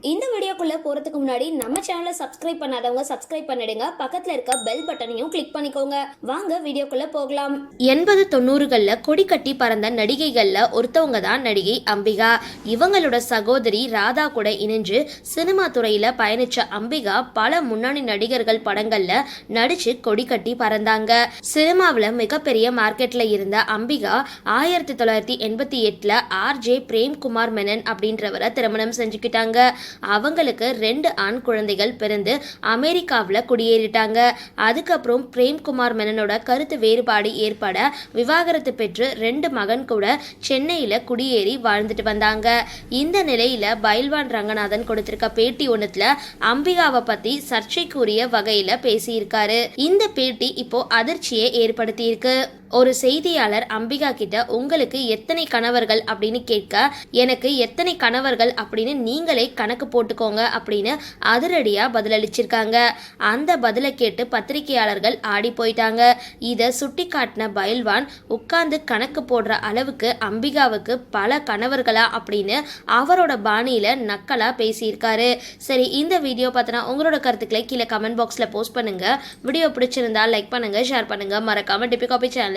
இந்த வீடியோக்குள்ளே போறதுக்கு முன்னாடி நம்ம சேனலை சப்ஸ்கிரைப் பண்ணாதவங்க சப்ஸ்கிரைப் பண்ணிடுங்க. பக்கத்துல இருக்க பெல் பட்டனையும் கிளிக் பண்ணிக்கோங்க. வாங்க வீடியோக்குள்ள போகலாம். எண்பது தொண்ணூறுகளில் கொடி கட்டி பறந்த நடிகைகள்ல ஒருத்தவங்க தான் நடிகை அம்பிகா. இவங்களோட சகோதரி ராதா கூட இணைஞ்சு சினிமா துறையில் பயணித்த அம்பிகா பல முன்னணி நடிகர்கள் படங்கள்ல நடிச்சு கொடி கட்டி பறந்தாங்க. சினிமாவில் மிகப்பெரிய மார்க்கெட்டில் இருந்த அம்பிகா ஆயிரத்தி தொள்ளாயிரத்தி எண்பத்தி எட்டுல ஆர்ஜே பிரேம்குமார் மெனன் அப்படின்றவரை திருமணம் செஞ்சுக்கிட்டாங்க. அவங்கள அவங்களுக்கு ரெண்டு ஆண் குழந்தைகள் பிறந்து அமெரிக்காவில் குடியேறிட்டாங்க. அதுக்கப்புறம் பிரேம்குமார் மெனனோட கருத்து வேறுபாடு ஏற்பட விவாகரத்து பெற்று ரெண்டு மகன் கூட சென்னையில் குடியேறி வாழ்ந்துட்டு வந்தாங்க. இந்த நிலையில பைல்வான் ரங்கநாதன் கொடுத்திருக்க பேட்டி ஒன்றுத்துல அம்பிகாவை பற்றி சர்ச்சைக்குரிய வகையில் பேசியிருக்காரு. இந்த பேட்டி இப்போ அதிர்ச்சியை ஏற்படுத்தியிருக்கு. ஒரு செய்தியாளர் அம்பிகா கிட்ட உங்களுக்கு எத்தனை கணவர்கள்? அப்படின்னு கேட்க எனக்கு எத்தனை கணவர்கள்? அப்படின்னு நீங்களே கணக்கு போட்டுக்கோங்க அப்படின்னு அதிரடியா பதிலளிச்சிருக்காங்க. அந்த பதிலை கேட்டு பத்திரிகையாளர்கள் ஆடி போயிட்டாங்க. இதை சுட்டி காட்டின பயில்வான் உட்கார்ந்து கணக்கு போடுற அளவுக்கு அம்பிகாவுக்கு பல கணவர்களா? அப்படின்னு அவரோட பாணியில நக்கலா பேசியிருக்காரு. சரி இந்த வீடியோ பார்த்தனா உங்களோட கருத்துக்களை கீழே கமெண்ட் பாக்ஸில் போஸ்ட் பண்ணுங்க. வீடியோ பிடிச்சிருந்தா லைக் பண்ணுங்க ஷேர் பண்ணுங்க. மறக்காம டிபி காபி சேனல்